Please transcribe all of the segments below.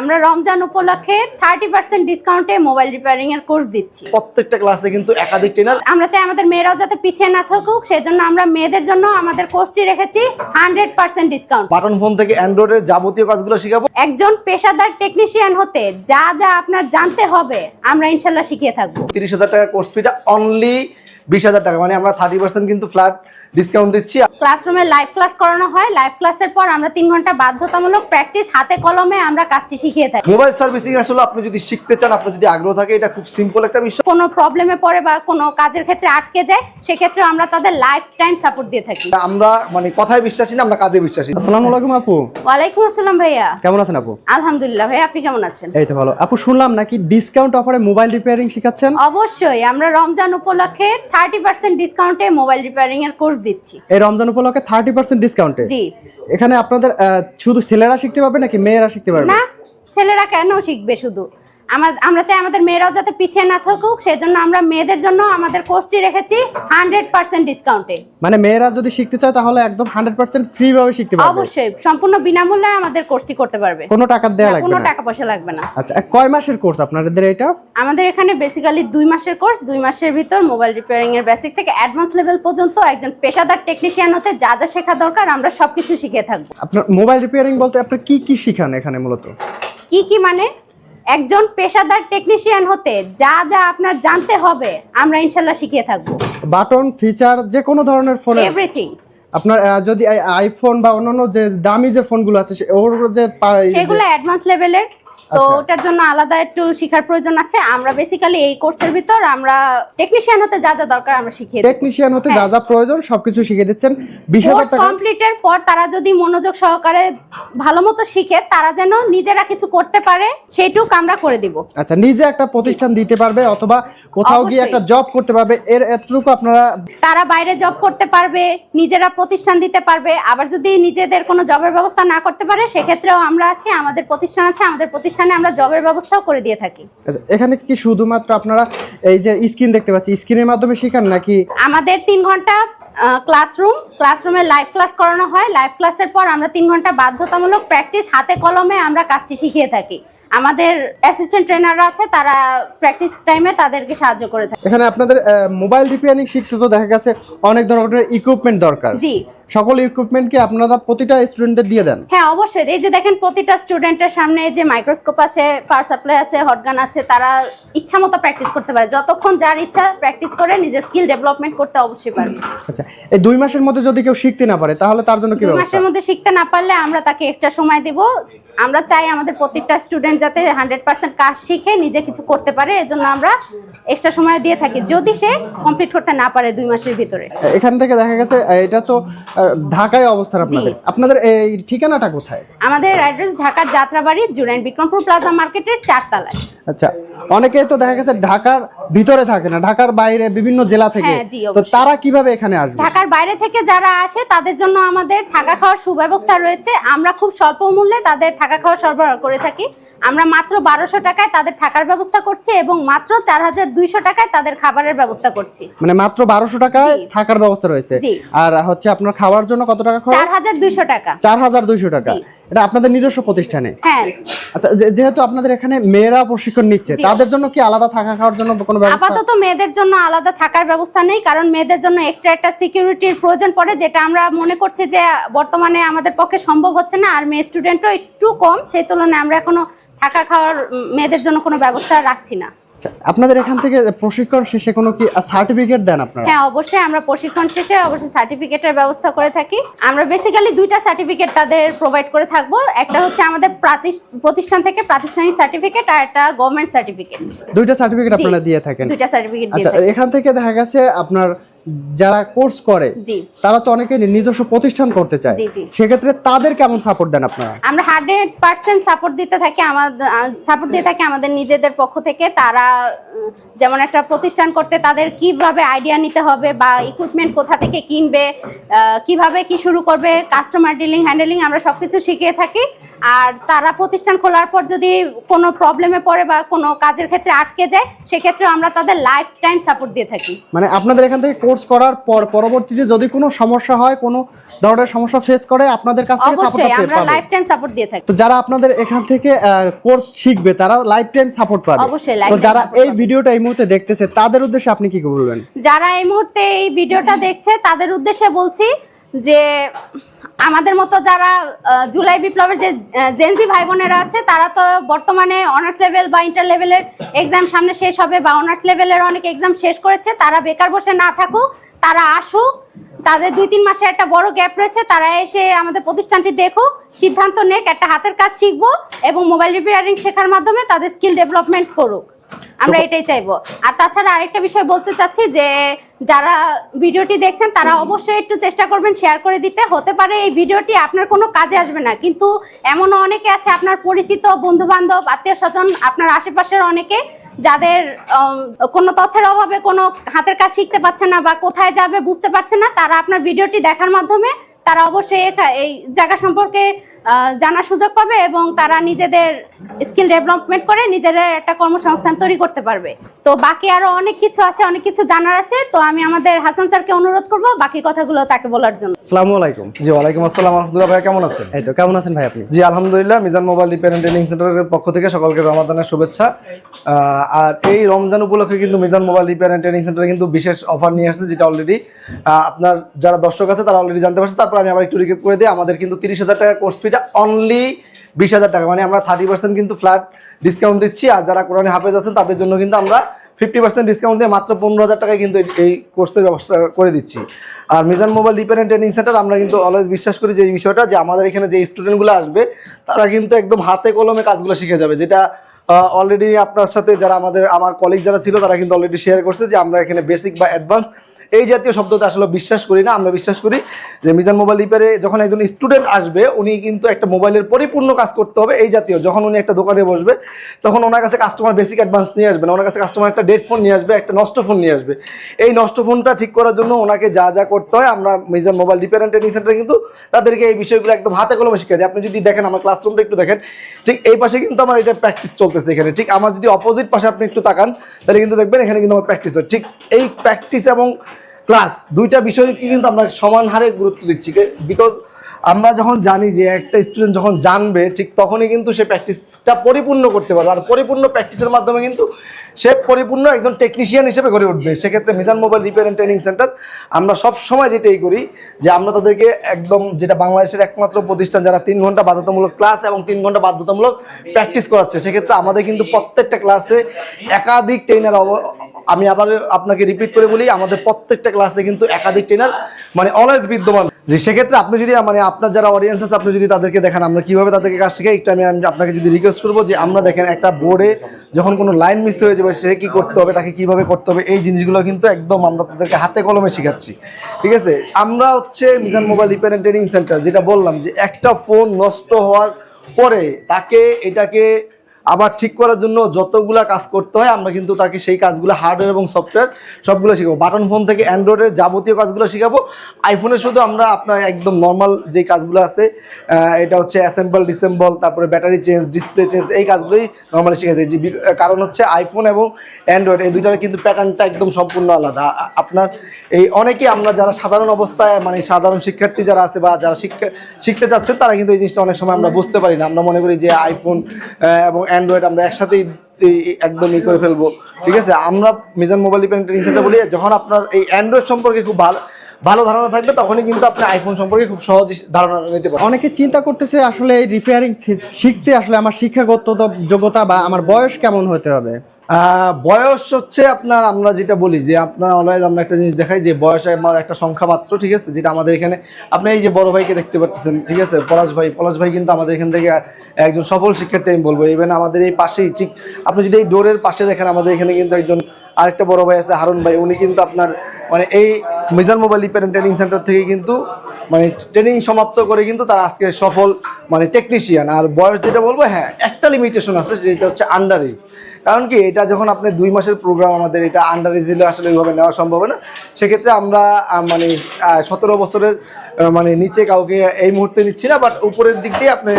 আমরা রমজান উপলক্ষে thirty percent ডিসকাউন্টে মোবাইল রিপেয়ারিং এর কোর্স দিচ্ছি। প্রত্যেকটা ক্লাসে কিন্তু একাধিক ট্রেনার আমরা চাই আমাদের মেয়েরাও যাতে পিছিয়ে না থাকুক সেজন্য আমরা মেয়েদের জন্য আমাদের কোর্সটি রেখেছি hundred percent discount button phone থেকে অ্যান্ড্রয়েডের যাবতীয় কাজগুলো শেখাবো। একজন পেশাদার টেকনিশিয়ান হতে যা যা আপনার জানতে হবে আমরা ইনশাল্লাহ শিখিয়ে থাকব। তিরিশ হাজার টাকা কোর্স ফিটা অনলি বিশ হাজার টাকা। মানে আমরা থার্টি পার্সেন্ট কিন্তু ফ্ল্যাট ডিসকাউন্ট দিচ্ছি। ক্লাসরুমে লাইভ ক্লাস করানো হয়। লাইভ ক্লাসের পর আমরা তিন ঘণ্টা বাধ্যতামূলক প্র্যাকটিস হাতে কলমে আমরা কাজটি শিখিয়ে থাকি। মোবাইল সার্ভিসিং আসলে আপনি যদি শিখতে চান আপনার যদি আগ্রহ থাকে এটা খুব সিম্পল একটা বিষয়। কোনো প্রবলেমে পড়ে বা কোনো কাজের ক্ষেত্রে আটকে যায় সেক্ষেত্রে আমরা তাদের লাইফ টাইম সাপোর্ট দিয়ে থাকি। আমরা মানে কথায় বিশ্বাসী না আমরা কাজে বিশ্বাসী। আসসালামু আলাইকুম আপু। ওয়ালাইকুম আসসালাম ভাইয়া। কেমন আছেন আপু? আলহামদুলিল্লাহ ভাই আপনি কেমন আছেন? এই তো ভালো। আপু শুনলাম নাকি ডিসকাউন্ট অফারে মোবাইল রিপেয়ারিং শেখাচ্ছেন? অবশ্যই আমরা রমজান উপলক্ষে থার্টি পার্সেন্ট ডিসকাউন্টে মোবাইল রিপেয়ারিং এর কোর্স দিচ্ছি। এই রমজান উপলক্ষে থার্টি পার্সেন্ট ডিসকাউন্টে জি। এখানে আপনাদের শুধু ছেলেরা শিখতে পারবে নাকি মেয়েরা শিখতে পারবে? না ছেলেরা কেন শিখবে শুধু? আমার আমরা চাই আমাদের মেয়েরাও যাতে পিছিয়ে না থাকুক সেজন্য আমরা মেয়েদের জন্য আমাদের কোর্সটি রেখেছি হান্ড্রেড পার্সেন্ট ডিসকাউন্টে। মানে মেয়েরা যদি শিখতে চায় তাহলে একদম হান্ড্রেড পার্সেন্ট ফ্রি ভাবে শিখতে পারবে। অবশ্যই সম্পূর্ণ বিনামূল্যে আমাদের কোর্সটি করতে পারবে। কোনো টাকা দেওয়া না, কোনো টাকা পয়সা লাগবে না। আচ্ছা কয় মাসের কোর্স আপনাদের এটা? আমাদের এখানে বেসিক্যালি দুই মাসের কোর্স দুই মাসের ভিতর মোবাইল রিপেয়ারিং এর বেসিক থেকে অ্যাডভান্স লেভেল পর্যন্ত একজন পেশাদার টেকনিশিয়ান হতে যা যা শেখা দরকার আমরা সবকিছু শিখিয়ে থাকব। আপনার মোবাইল রিপেয়ারিং বলতে আপনি কি কি শিখান এখানে মূলত? কি কি মানে? একজন পেশাদার টেকনিশিয়ান হতে যা যা আপনার জানতে হবে আমরা ইনশাল্লাহ শিখিয়ে থাকব। বাটন ফিচার যে কোনো ধরনের ফোন এভরিথিং আপনার যদি আইফোন বা অন্যান্য যে দামি যে ফোনগুলো আছে ওর যে- সেগুলো অ্যাডভান্স লেভেলের তো আচ্ছা। ওটার জন্য আলাদা একটু শেখার প্রয়োজন আছে। আমরা বেসিক্যালি এই কোর্সের ভিতর আমরা টেকনিশিয়ান হতে যা যা দরকার আমরা শিখিয়ে দিই টেকনিশিয়ান হতে যা হ্যাঁ। যা প্রয়োজন সবকিছু শিখে দিচ্ছেন। বিশ হাজার কোর্স টাকা কমপ্লিটের পর তারা যদি মনোযোগ সহকারে ভালো মতো শিখে তারা যেন নিজেরা কিছু করতে পারে সেটুক আমরা করে দিব। আচ্ছা নিজে একটা প্রতিষ্ঠান দিতে পারবে অথবা কোথাও গিয়ে একটা জব করতে পারবে। এর এতটুকু আপনারা তারা বাইরে জব করতে পারবে নিজেরা প্রতিষ্ঠান দিতে পারবে। আবার যদি নিজেদের কোনো জবের ব্যবস্থা না করতে পারে সেক্ষেত্রেও আমরা আছি আমাদের প্রতিষ্ঠান আছে আমাদের প্রতিষ্ঠানে আমরা জবের ব্যবস্থাও করে দিয়ে থাকি। আচ্ছা, এখানে কি শুধুমাত্র আপনারা এই যে স্ক্রিন দেখতে পাচ্ছি স্ক্রিনের মাধ্যমে শেখান নাকি? আমাদের তিন ঘণ্টা ক্লাসরুম ক্লাসরুমে লাইভ ক্লাস করানো হয়। লাইভ ক্লাসের পর আমরা তিন ঘণ্টা বাধ্যতামূলক প্র্যাকটিস হাতে কলমে আমরা কাজটি শিখিয়ে থাকি। আমাদের অ্যাসিস্ট্যান্ট ট্রেনাররা আছে তারা প্র্যাকটিস টাইমে তাদেরকে সাহায্য করে থাকে। এখানে আপনাদের মোবাইল রিপেয়ারিং শিখতে তো দেখা গেছে অনেক ধরনের ইকুইপমেন্ট দরকার। জি। সকল ইকুইপমেন্ট কি আপনারা প্রতিটা স্টুডেন্টদের দিয়ে দেন? হ্যাঁ অবশ্যই। এই যে দেখেন প্রতিটা স্টুডেন্টের সামনে যে মাইক্রোস্কোপ আছে পাওয়ার সাপ্লাই আছে হটগান আছে তারা ইচ্ছা মতো প্র্যাকটিস করতে পারে। যতক্ষণ যার ইচ্ছা প্র্যাকটিস করে নিজের স্কিল ডেভেলপমেন্ট করতে অবশ্যই পারবে। আচ্ছা এই দুই মাসের মধ্যে যদি কেউ শিখতে না পারে তাহলে তার জন্য কি দুই মাসের মধ্যে শিখতে না পারলে আমরা তাকে এক্সট্রা সময় দিব। আমরা চাই আমাদের প্রত্যেকটা স্টুডেন্ট যাতে হান্ড্রেড পার্সেন্ট কাজ শিখে নিজে কিছু করতে পারে এজন্য আমরা এক্সট্রা সময় দিয়ে থাকি। যদি সে কমপ্লিট করতে না পারে দুই মাসের ভিতরে। এখান থেকে দেখা গেছে এটা তো ঢাকায় অবস্থান আপনাদের। আপনাদের এই ঠিকানাটা কোথায়? আমাদের অ্যাড্রেস ঢাকার যাত্রাবাড়ি জুরাইন বিক্রমপুর প্লাজা মার্কেটের চারতলায়। আচ্ছা অনেকে তো দেখা গেছে ঢাকার ভিতরে থাকে না ঢাকার বাইরে বিভিন্ন জেলা থেকে। হ্যাঁ, তো তারা কীভাবে এখানে আসবে? ঢাকার বাইরে থেকে যারা আসে তাদের জন্য আমাদের থাকা খাওয়ার সুব্যবস্থা রয়েছে। আমরা খুব স্বল্প মূল্যে তাদের থাকা খাওয়া সরবরাহ করে থাকি। আমরা মাত্র বারোশো টাকায় তাদের থাকার ব্যবস্থা করছি এবং মাত্র চার হাজার দুইশো টাকায় তাদের খাবারের ব্যবস্থা করছি। মানে মাত্র বারোশো টাকায় থাকার ব্যবস্থা রয়েছে। আর হচ্ছে আপনার খাওয়ার জন্য কত টাকা চার হাজার দুইশো টাকা। চার হাজার দুইশো টাকা। এটা আপনাদের নিজস্ব প্রতিষ্ঠানে? হ্যাঁ। আচ্ছা যেহেতু আপনাদের এখানে মেয়েরা প্রশিক্ষণ নিচ্ছে তাদের জন্য কি আলাদা থাকা খাওয়ার জন্য কোনো ব্যবস্থা? আপাতত মেয়েদের জন্য আলাদা থাকার ব্যবস্থা নেই কারণ মেয়েদের জন্য এক্সট্রা একটা সিকিউরিটির প্রয়োজন পড়ে যেটা আমরা মনে করছি যে বর্তমানে আমাদের পক্ষে সম্ভব হচ্ছে না আর মেয়ে স্টুডেন্টও একটু কম সেই তুলনায় আমরা এখনও থাকা খাওয়ার মেয়েদের জন্য কোনো ব্যবস্থা রাখছি না। আপনাদের এখান থেকে প্রশিক্ষণ শেষে কোনো কি সার্টিফিকেট দেন আপনারা? হ্যাঁ অবশ্যই আমরা প্রশিক্ষণ শেষে অবশ্যই সার্টিফিকেটের ব্যবস্থা করে থাকি। আমরা বেসিক্যালি দুইটা সার্টিফিকেট তাদের প্রোভাইড করে থাকব। একটা হচ্ছে আমাদের প্রতিষ্ঠান থেকে প্রাতিষ্ঠানিক সার্টিফিকেট আর একটা গভর্নমেন্ট সার্টিফিকেট দুইটা সার্টিফিকেট আপনারা দিয়ে থাকেন। দুইটা সার্টিফিকেট আচ্ছা এখান থেকে দেখা গেছে আপনার যারা কোর্স করে জি। তারা তো অনেকে নিজস্ব প্রতিষ্ঠান করতে চায়। সেক্ষেত্রে তাদের কেমন সাপোর্ট দেন আপনারা? আমরা হান্ড্রেড পার্সেন্ট সাপোর্ট দিতে থাকি আমাদের সাপোর্ট দিয়ে থাকি আমাদের নিজেদের পক্ষ থেকে। তারা যেমন একটা প্রতিষ্ঠান করতে তাদের কীভাবে আইডিয়া নিতে হবে বা ইকুইপমেন্ট কোথা থেকে কিনবে কীভাবে কি শুরু করবে কাস্টমার ডিলিং হ্যান্ডেলিং আমরা সবকিছু শিখিয়ে থাকি। আর তারা প্রতিষ্ঠান খোলার পর যদি কোনো প্রবলেমে পড়ে বা কোনো কাজের ক্ষেত্রে আটকে যায় সেক্ষেত্রে আমরা তাদের লাইফ টাইম সাপোর্ট দিয়ে থাকি। মানে আপনাদের এখান থেকে কোর্স করার পর পরবর্তীতে যদি কোনো সমস্যা হয় কোনো ধরনের সমস্যা ফেস করে আপনাদের কাছ থেকে সাপোর্ট অবশ্যই আমরা লাইফ টাইম সাপোর্ট দিয়ে থাকি। তো যারা আপনাদের এখান থেকে কোর্স শিখবে তারা লাইফ টাইম সাপোর্ট পাবে। অবশ্যই তো যারা এই ভিডিওটা এই মুহূর্তে দেখতেছে তাদের উদ্দেশ্যে আপনি কি বলবেন? যারা এই মুহূর্তে এই ভিডিওটা দেখছে তাদের উদ্দেশ্যে বলছি যে আমাদের মতো যারা জুলাই বিপ্লবের যে জেনজি ভাই বোনেরা আছে, তারা তো বর্তমানে অনার্স লেভেল বা ইন্টার লেভেলের এক্সাম সামনে শেষ হবে বা অনার্স লেভেলের অনেক এক্সাম শেষ করেছে, তারা বেকার বসে না থাকুক, তারা আসুক, তাদের দুই তিন মাসের একটা বড় গ্যাপ রয়েছে, তারা এসে আমাদের প্রতিষ্ঠানটি দেখুক, সিদ্ধান্ত নেক, একটা হাতের কাজ শিখব এবং মোবাইল রিপেয়ারিং শেখার মাধ্যমে তাদের স্কিল ডেভেলপমেন্ট করুক। আমরা এটাই চাইব। আর তাছাড়া আরেকটা বিষয় বলতে চাচ্ছি যে যারা ভিডিওটি দেখছেন তারা অবশ্যই একটু চেষ্টা করবেন শেয়ার করে দিতে। হতে পারে এই ভিডিওটি আপনার কোনো কাজে আসবে না। কিন্তু এমনও অনেকে আছে আপনার পরিচিত বন্ধু বান্ধব আত্মীয় স্বজন আপনার আশেপাশের অনেকে যাদের কোনো তথ্যের অভাবে কোনো হাতের কাজ শিখতে পারছে না বা কোথায় যাবে বুঝতে পারছে না তারা আপনার ভিডিওটি দেখার মাধ্যমে তারা অবশ্যই এই জায়গা সম্পর্কে জানার সুযোগ পাবে এবং তারা নিজেদের স্কিল ডেভেলপমেন্ট করে নিজেদের একটা কর্মসংস্থান তৈরি করতে পারবে। তো বাকি আরও অনেক কিছু আছে অনেক কিছু জানার আছে। তো আমি আমাদের হাসান স্যারকে অনুরোধ করব বাকি কথাগুলো তাকে বলার জন্য। আসসালামু আলাইকুম। জি ওয়ালাইকুম আসসালাম। রহমতুল্লাহ ভাই কেমন আছেন? এই তো কেমন আছেন ভাই আপনি? জি আলহামদুলিল্লাহ Mizan mobile repair and training সেন্টারের পক্ষ থেকে সকলকে রমাদানের শুভেচ্ছা। আর এই রমজান উপলক্ষে কিন্তু Mizan mobile repair and training সেন্টারে কিন্তু বিশেষ অফার নিয়ে আসছে যেটা অলরেডি আপনার যারা দর্শক আছে তারা অলরেডি জানতে পারছে। তারপর আমি আবার একটু রিকেপ করে দিই আমাদের কিন্তু তিরিশ হাজার টাকা কোর্স ফিটা অনলি বিশ হাজার টাকা। মানে আমরা থার্টি পার্সেন্ট কিন্তু ফ্ল্যাট ডিসকাউন্ট দিচ্ছি, আর যারা কোরআনে হাফেজ আছেন, তাদের জন্য কিন্তু আমরা ফিফটি পার্সেন্ট ডিসকাউন্ট দিয়ে মাত্র পনেরো হাজার টাকায় কিন্তু এই- এই কোর্সের ব্যবস্থা করে দিচ্ছি। আর Mizan mobile repair and training centre আমরা কিন্তু অলওয়েজ বিশ্বাস করি যে এই বিষয়টা, যে আমাদের এখানে যে স্টুডেন্টগুলো আসবে, তারা কিন্তু একদম হাতে কলমে কাজগুলো শিখে যাবে, যেটা অলরেডি আপনার সাথে যারা আমাদের, আমার কলিগ যারা ছিল, তারা কিন্তু অলরেডি শেয়ার করছে যে আমরা এখানে বেসিক বা অ্যাডভান্স এই জাতীয় শব্দতে আসলে বিশ্বাস করি না, আমরা বিশ্বাস করি যে মিজান মোবাইল রিপেয়ারে যখন একজন স্টুডেন্ট আসবে, উনি কিন্তু একটা মোবাইলের পরিপূর্ণ কাজ করতে হবে এই জাতীয়। যখন উনি একটা দোকানে বসবে, তখন ওনার কাছে কাস্টমার বেসিক অ্যাডভান্স নিয়ে আসবে না, ওনার কাছে কাস্টমার একটা ডেড ফোন নিয়ে আসবে, একটা নষ্ট ফোন নিয়ে আসবে। এই নষ্ট ফোনটা ঠিক করার জন্য ওনাকে যা যা করতে হয়, আমরা Mizan mobile repair and training সেন্টারে কিন্তু তাদেরকে এই বিষয়গুলো একদম হাতে কলমে শিখিয়ে দিই। আপনি যদি দেখেন আমার ক্লাসরুমটা একটু দেখেন, ঠিক এই পাশে কিন্তু আমার এটা প্র্যাকটিস চলতেছে এখানে। ঠিক আমার যদি অপোজিট পাশে আপনি একটু তাকান, তাহলে কিন্তু দেখবেন এখানে কিন্তু আমার প্র্যাকটিস হয়। ঠিক এই প্র্যাকটিস এবং ক্লাস দুইটা বিষয়কে কিন্তু আমরা সমান হারে গুরুত্ব দিচ্ছি বিকজ আমরা যখন জানি যে একটা স্টুডেন্ট যখন জানবে, ঠিক তখনই কিন্তু সে প্র্যাকটিসটা পরিপূর্ণ করতে পারবে। আর পরিপূর্ণ প্র্যাকটিসের মাধ্যমে কিন্তু সে পরিপূর্ণ একজন টেকনিশিয়ান হিসেবে গড়ে উঠবে। সেক্ষেত্রে Mizan mobile repair and training centre আমরা সব সময় যেটাই করি, যে আমরা তাদেরকে একদম যেটা বাংলাদেশের একমাত্র প্রতিষ্ঠান, যারা তিন ঘণ্টা বাধ্যতামূলক ক্লাস এবং তিন ঘণ্টা বাধ্যতামূলক প্র্যাকটিস করাচ্ছে, সেক্ষেত্রে আমাদের কিন্তু প্রত্যেকটা ক্লাসে একাধিক ট্রেনার আমি আবার আপনাকে রিপিট করে বলি, আমাদের প্রত্যেকটা ক্লাসে কিন্তু একাধিক ট্রেনার মানে অলওয়েজ বিদ্যমান। যে সেক্ষেত্রে আপনি যদি মানে আপনার যারা অডিয়েন্স আছে, আপনি যদি তাদেরকে দেখেন, আমরা কীভাবে তাদেরকে কাজ শিখাই, একটু আমি আপনাকে যদি রিকোয়েস্ট করব যে আমরা দেখেন একটা বোর্ডে যখন কোনো লাইন মিস হয়ে যাবে, সে কি করতে হবে, তাকে কীভাবে করতে হবে, এই জিনিসগুলো কিন্তু একদম আমরা তাদেরকে হাতে কলমে শেখাচ্ছি। ঠিক আছে? আমরা হচ্ছে Mizan mobile repair training centre, যেটা বললাম যে একটা ফোন নষ্ট হওয়ার পরে তাকে এটাকে আবার ঠিক করার জন্য যতগুলা কাজ করতে হয়, আমরা কিন্তু তাকে সেই কাজগুলো হার্ডওয়্যার এবং সফটওয়্যার সবগুলো শিখাবো। বাটন ফোন থেকে অ্যান্ড্রয়েডের যাবতীয় কাজগুলো শিখাবো। আইফোনে শুধু আমরা আপনার একদম নর্মাল যে কাজগুলো আছে এটা হচ্ছে অ্যাসেম্বল ডিসেম্বল তারপরে ব্যাটারি চেঞ্জ ডিসপ্লে চেঞ্জ এই কাজগুলোই নর্মালি শিখে দিয়েছি বি- কারণ হচ্ছে আইফোন এবং অ্যান্ড্রয়েড এই দুইটার কিন্তু প্যাটার্নটা একদম সম্পূর্ণ আলাদা। আপনার এই অনেকেই আমরা যারা সাধারণ অবস্থায় মানে সাধারণ শিক্ষার্থী যারা আছে বা যারা শিক্ষা শিখতে চাচ্ছেন তারা কিন্তু এই জিনিসটা অনেক সময় আমরা বুঝতে পারি না। আমরা মনে করি যে আইফোন এবং অ্যান্ড্রয়েড আমরা একসাথেই, এই- এই, একদম ই করে ফেলব। ঠিক আছে? আমরা Mizan mobile dependent training centre বলি, যখন আপনার এই অ্যান্ড্রয়েড সম্পর্কে খুব ভালো ভালো ধারণা থাকবে, তখনই কিন্তু আপনি আইফোন সম্পর্কে খুব সহজ ধারণা নিতে পারেন অনেকে চিন্তা করতেছে আসলে এই রিপেয়ারিং শিখতে আসলে আমার শিক্ষাগত যোগ্যতা বা আমার বয়স কেমন হতে হবে। বয়স হচ্ছে আপনার, আমরা যেটা বলি যে আপনার অলওয়েজ আমরা একটা জিনিস দেখাই যে বয়স আমার একটা সংখ্যা মাত্র, ঠিক আছে? যেটা আমাদের এখানে, আপনি এই যে বড় ভাইকে দেখতে পাচ্ছেন, ঠিক আছে? পলাশ ভাই পলাশ ভাই কিন্তু আমাদের এখান থেকে একজন সফল শিক্ষার্থী, আমি বলব। ইভেন আমাদের এই পাশেই, ঠিক, আপনি যদি এই ডোরের পাশে দেখেন, আমাদের এখানে কিন্তু একজন আরেকটা বড় ভাই আছে, হারুন ভাই, উনি কিন্তু আপনার মানে এই Mizan mobile repair training centre থেকে কিন্তু মানে ট্রেনিং সমাপ্ত করে কিন্তু তারা আজকে সফল মানে টেকনিশিয়ান আর বয়স যেটা বলব হ্যাঁ একটা লিমিটেশন আছে, যেটা হচ্ছে আন্ডার এজ কারণ কি, এটা যখন আপনি দুই মাসের প্রোগ্রাম আমাদের, এটা আন্ডার ইজিলে আসলে ওইভাবে নেওয়া সম্ভব না। সেক্ষেত্রে আমরা মানে সতেরো বছরের মানে নিচে কাউকে এই মুহূর্তে নিচ্ছি না বাট উপরের দিক দিয়ে আপনি,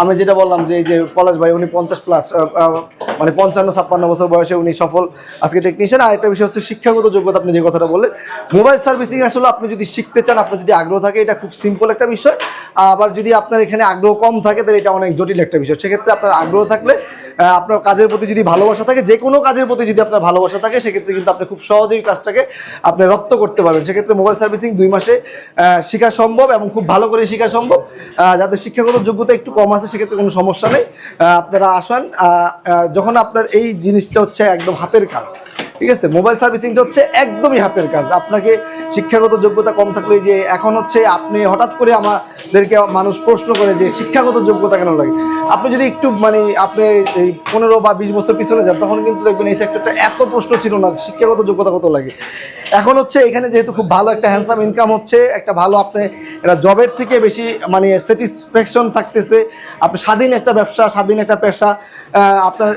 আমি যেটা বললাম যে, এই যে পলাশ ভাই, উনি পঞ্চাশ প্লাস মানে পঞ্চান্ন, ছাপ্পান্ন বছর বয়সে উনি সফল আজকে টেকনিশিয়ান আর একটা বিষয় হচ্ছে শিক্ষাগত যোগ্যতা, আপনি যে কথাটা বললেন মোবাইল সার্ভিসিং আসলে আপনি যদি শিখতে চান, আপনার যদি আগ্রহ থাকে, এটা খুব সিম্পল একটা বিষয়। আবার যদি আপনার এখানে আগ্রহ কম থাকে, তাহলে এটা অনেক জটিল একটা বিষয়। সেক্ষেত্রে আপনার আগ্রহ থাকলে আপনার কাজের প্রতি যদি ভালোবাসা থাকে, যে কোনো কাজের প্রতি যদি আপনার ভালোবাসা থাকে, সেক্ষেত্রে কিন্তু আপনি খুব সহজেই কাজটাকে আপনি রপ্ত করতে পারবেন। সেক্ষেত্রে মোবাইল সার্ভিসিং দুই মাসে শেখা সম্ভব এবং খুব ভালো করে শেখা সম্ভব। যাদের শিক্ষাগত যোগ্যতা একটু কম আছে, সেক্ষেত্রে কোনো সমস্যা নেই। আপনারা আসেন যখন আপনার এই জিনিসটা হচ্ছে একদম হাতের কাজ ঠিক আছে? মোবাইল সার্ভিসিংটা হচ্ছে একদমই হাতের কাজ। আপনাকে শিক্ষাগত যোগ্যতা কম থাকলে যে এখন হচ্ছে আপনি হঠাৎ করে আমাদেরকে মানুষ প্রশ্ন করে যে শিক্ষাগত যোগ্যতা কেন লাগে? আপনি যদি একটু মানে আপনি এই পনেরো বা বিশ বছর পিছনে যান, তখন কিন্তু দেখবেন এই সেক্টরটা এত প্রশ্ন ছিল না শিক্ষাগত যোগ্যতা কত লাগে। এখন হচ্ছে এখানে যেহেতু খুব ভালো একটা হ্যান্ডসাম ইনকাম হচ্ছে, একটা ভালো আপনি এটা জবের থেকে বেশি মানে স্যাটিসফ্যাকশন থাকতেছে। আপনি স্বাধীন একটা ব্যবসা, স্বাধীন একটা পেশা আপনার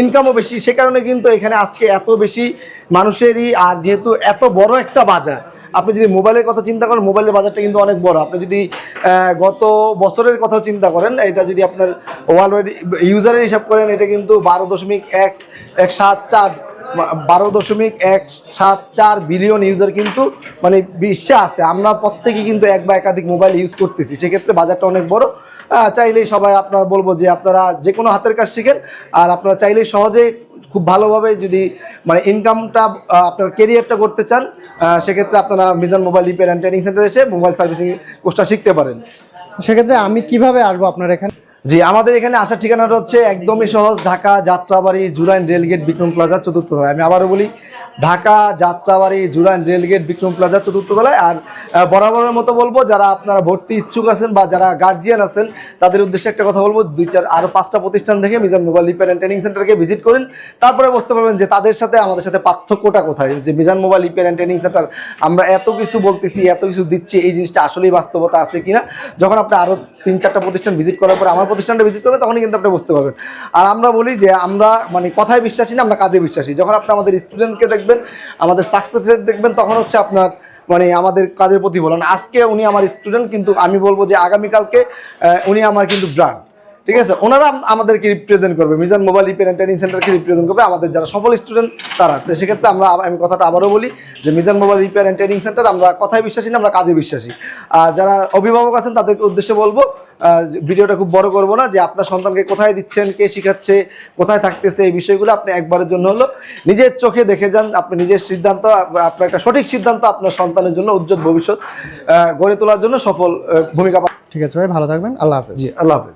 ইনকামও বেশি, সে কারণে কিন্তু এখানে আজকে এত বেশি মানুষেরই, আর যেহেতু এত বড় একটা বাজার, আপনি যদি মোবাইলের কথা চিন্তা করেন, মোবাইলের বাজারটা কিন্তু অনেক বড়। আপনি যদি গত বছরের কথা চিন্তা করেন, এটা যদি আপনার ওয়ার্ল্ড ইউজারের হিসাব করেন, এটা কিন্তু বারো দশমিক এক এক সাত চার, বারো দশমিক এক সাত চার বিলিয়ন ইউজার কিন্তু মানে বিশ্বে আছে আমরা প্রত্যেকে কিন্তু এক বা একাধিক মোবাইল ইউজ করতেছি। সেক্ষেত্রে বাজারটা অনেক বড়। চাইলেই সবাই আপনার বলব যে আপনারা যে কোনো হাতের কাজ শিখেন, আর আপনারা চাইলেই সহজে খুব ভালোভাবে যদি মানে ইনকামটা আপনার কেরিয়ারটা করতে চান সেক্ষেত্রে আপনারা Mizan mobile repair and training centre এসে মোবাইল সার্ভিসিং কোর্সটা শিখতে পারেন। সেক্ষেত্রে আমি কীভাবে আসব আপনার এখানে? জি, আমাদের এখানে আসার ঠিকানাটা হচ্ছে একদমই সহজ, Dhaka Jatrabari Jurain rail gate Bikram plaza চতুর্থ তলায়। আমি আবারও বলি, Dhaka Jatrabari Jurain rail gate Bikram plaza চতুর্থ তলায়। আর বরাবরের মতো বলব, যারা আপনারা ভর্তি ইচ্ছুক আছেন বা যারা গার্জিয়ান আছেন, তাদের উদ্দেশ্যে একটা কথা বলব, দুই চার, আরও পাঁচটা প্রতিষ্ঠান থেকে Mizan mobile repair and training সেন্টারকে visit করেন। তারপরে বুঝতে পারবেন যে তাদের সাথে, আমাদের সাথে পার্থক্যটা কোথায়? যে Mizan mobile repair and training centre, আমরা এত কিছু বলতেছি, এত কিছু দিচ্ছি, এই জিনিসটা আসলেই বাস্তবতা আছে কিনা? যখন আপনি আরও তিন চারটা প্রতিষ্ঠান ভিজিট করার পরে আমার প্রতিষ্ঠানটা ভিজিট করবে, তখনই কিন্তু আপনি বুঝতে পারবেন। আর আমরা বলি যে আমরা মানে কথায় বিশ্বাসী না, আমরা কাজে বিশ্বাসী। যখন আপনি আমাদের স্টুডেন্টকে দেখবেন, আমাদের সাকসেস রেট দেখবেন, তখন হচ্ছে আপনার মানে আমাদের কাজের প্রতিফলন আজকে উনি আমার স্টুডেন্ট কিন্তু আমি বলব যে আগামীকালকে উনি আমার কিন্তু ব্রান্ড ঠিক আছে? ওনারা আমাদেরকে রিপ্রেজেন্ট করবে। Mizan mobile repair and training সেন্টারকে represent করবে। আমাদের যারা সফল স্টুডেন্ট তারা। তো সেক্ষেত্রে আমরা আমি কথাটা আবারও বলি যে Mizan mobile repair and training centre আমরা কথায় বিশ্বাসী না আমরা কাজে বিশ্বাসী। আর যারা অভিভাবক আছেন তাদের উদ্দেশ্যে বলব ভিডিওটা খুব বড় করব না যে আপনার সন্তানকে কোথায় দিচ্ছেন কে শিখাচ্ছে কোথায় থাকতেছে এই বিষয়গুলো আপনি একবারের জন্য হলো নিজের চোখে দেখে যান আপনি নিজের সিদ্ধান্ত আপনার একটা সঠিক সিদ্ধান্ত আপনার সন্তানের জন্য উজ্জ্বল ভবিষ্যৎ গড়ে তোলার জন্য সফল ভূমিকা পালন ঠিক আছে ভাই ভালো থাকবেন আল্লাহ হাফেজ। জি আল্লাহ হাফেজ।